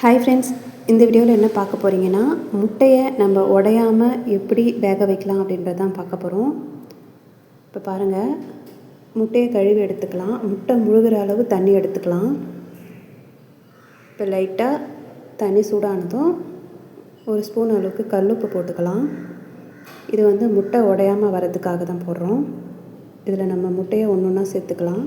Hi friends இந்த வீடியோவில் என்ன பார்க்க போகிறீங்கன்னா முட்டையை நம்ம உடையாமல் எப்படி வேக வைக்கலாம் அப்படின்றது தான் பார்க்க போகிறோம் இப்போ பாருங்கள் முட்டையை கழுவி எடுத்துக்கலாம். முட்டை முழுகிற அளவு தண்ணி எடுத்துக்கலாம். இப்போ லைட்டாக தண்ணி சூடானதும் ஒரு ஸ்பூன் அளவுக்கு கல்லுப்பு போட்டுக்கலாம். இது வந்து முட்டை உடையாமல் வரதுக்காக தான் போடுறோம். இதில் நம்ம முட்டையை ஒன்று ஒன்றா சேர்த்துக்கலாம்.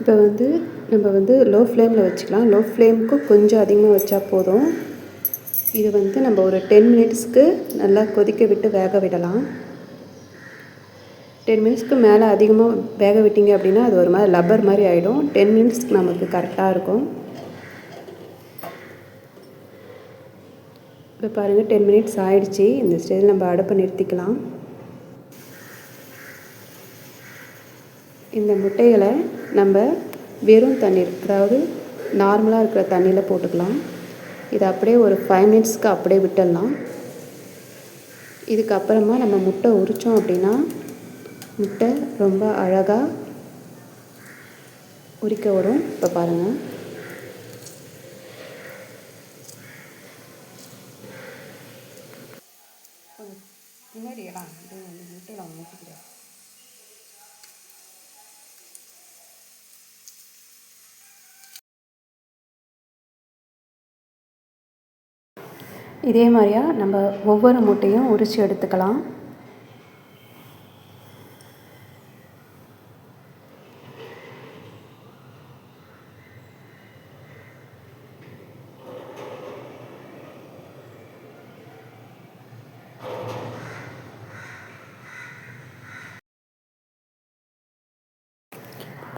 இப்போ வந்து நம்ம வந்து லோ ஃப்ளேமில் வச்சுக்கலாம் லோ ஃப்ளேமுக்கு கொஞ்சம் அதிகமாக வச்சா போதும். இது வந்து நம்ம ஒரு டென் மினிட்ஸ்க்கு நல்லா கொதிக்க விட்டு வேக விடலாம். டென் மினிட்ஸ்க்கு மேலே அதிகமாக வேக விட்டீங்க அப்படின்னா அது ஒரு மாதிரி லப்பர் மாதிரி ஆகிடும் டென் மினிட்ஸ்க்கு நமக்கு கரெக்டாக இருக்கும். இப்போ பாருங்கள் டென் மினிட்ஸ் ஆகிடுச்சி இந்த ஸ்டேஜில் நம்ம அடுப்பை நிறுத்திக்கலாம். இந்த முட்டைகளை நம்ம வெறும் தண்ணீர் அதாவது நார்மலாக இருக்கிற தண்ணியில் போட்டுக்கலாம். இதை அப்படியே ஒரு ஃபைவ் மினிட்ஸ்க்கு அப்படியே விட்டுடலாம். இதுக்கப்புறமா நம்ம முட்டை உரித்தோம் அப்படின்னா முட்டை ரொம்ப அழகாக உரிக்க வரும். இப்போ பாருங்கள் முன்னாடி முட்டையில் இதே மாதிரியா நம்ம ஒவ்வொரு மூட்டையும் உரித்து எடுத்துக்கலாம்.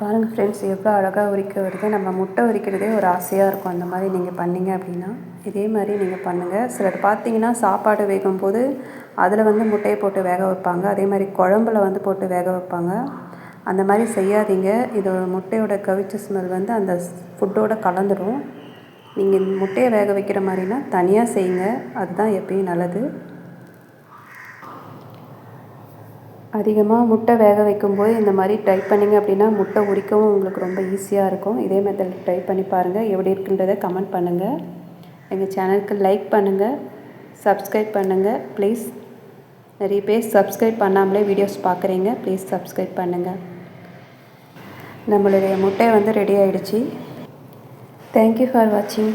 பாருங்கள் ஃப்ரெண்ட்ஸ் எவ்வளோ அழகாக உரிக்க வருது. நம்ம முட்டை உரிக்கிறதே ஒரு ஆசையாக இருக்கும். அந்த மாதிரி நீங்கள் பண்ணிங்க அப்படின்னா இதே மாதிரி நீங்கள் பண்ணுங்கள் சிலர் பார்த்தீங்கன்னா சாப்பாடு வேகும் போது அதில் வந்து முட்டையை போட்டு வேக வைப்பாங்க. அதே மாதிரி குழம்புல வந்து போட்டு வேக வைப்பாங்க. அந்த மாதிரி செய்யாதீங்க. இது முட்டையோட கவிச்ச ஸ்மெல் வந்து அந்த ஃபுட்டோட கலந்துடும் நீங்கள் முட்டையை வேக வைக்கிற மாதிரினா தனியாக செய்யுங்க. அதுதான் எப்பயும் நல்லது. அதிகமாக முட்டை வேக வைக்கும்போது இந்த மாதிரி ட்ரை பண்ணிங்க அப்படின்னா முட்டை உரிக்கவும் உங்களுக்கு ரொம்ப ஈஸியாக இருக்கும். இதே மெத்தட் ட்ரை பண்ணி பாருங்கள் எப்படி இருக்குன்றதை கமெண்ட் பண்ணுங்கள் எங்கள் சேனலுக்கு லைக் பண்ணுங்கள் சப்ஸ்கிரைப் பண்ணுங்கள் ப்ளீஸ் நிறைய பேர் சப்ஸ்கிரைப் பண்ணாமலே வீடியோஸ் பார்க்குறீங்க. ப்ளீஸ் சப்ஸ்கிரைப் பண்ணுங்கள் நம்மளுடைய முட்டை வந்து ரெடி ஆகிடுச்சி தேங்க்யூ ஃபார் வாட்சிங்